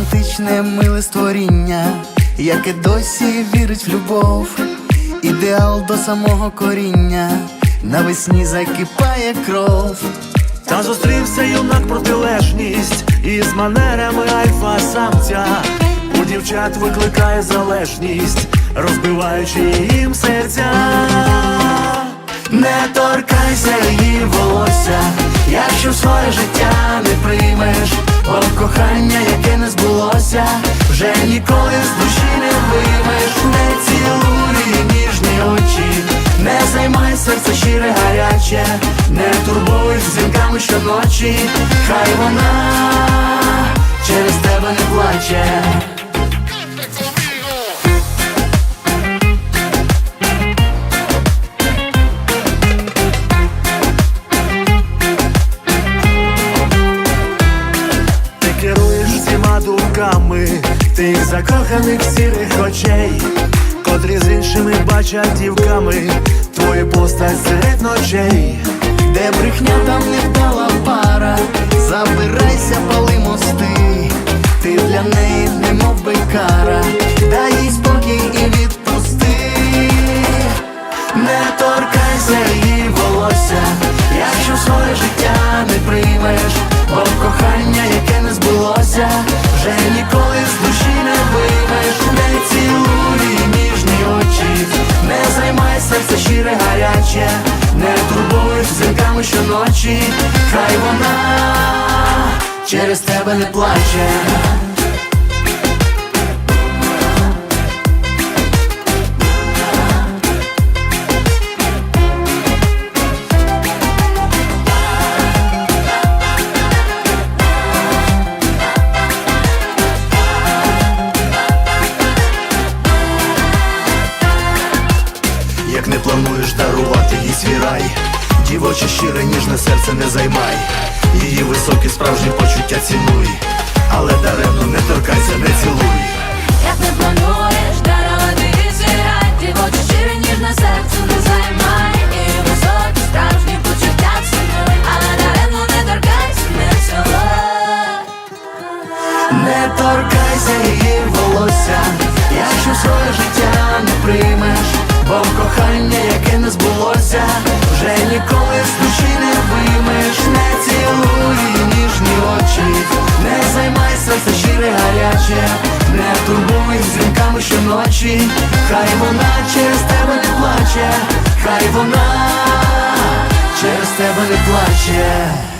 Незвичне миле створіння, яке досі вірить в любов, ідеал до самого коріння, навесні закипає кров. Та зустрівся юнак протилежність із манерами альфа-самця. У дівчат викликає залежність, розбиваючи їм серця. Не торкайся її волосся, якщо своє життя не приймеш, бо кохання, яке не збулося, вже ніколи з душі не виймеш, не цілуй ніжні очі, не займай серце щире гаряче, не турбуй дзвінками щоночі, хай вона через тебе не плаче. Думками тих закоханих сірих очей, котрі з іншими бачать дівками твою постать серед ночей. Де брехня там вдала пара, гаряче, не турбуй зірками щоночі, хай вона через тебе не плаче. Свій рай, дівоче щире ніжне серце не займай, її високі справжні почуття цінуй, але даремно не торкайся, не цілуй. Як не плануєш дарувати свій Дівоче щире ніжне серце не займай. І високі справжні почуття цінуй. Але даремно не торкайся, не цілуй. Не торкайся її волосся, якщо своє життя не приймеш, бо кохання, яке не збулося, вже ніколи з душі не виймеш, не цілуй ніжні очі, не займай серце щире гаряче, не турбуй дзвінками щоночі, хай вона через тебе не плаче, хай вона через тебе не плаче.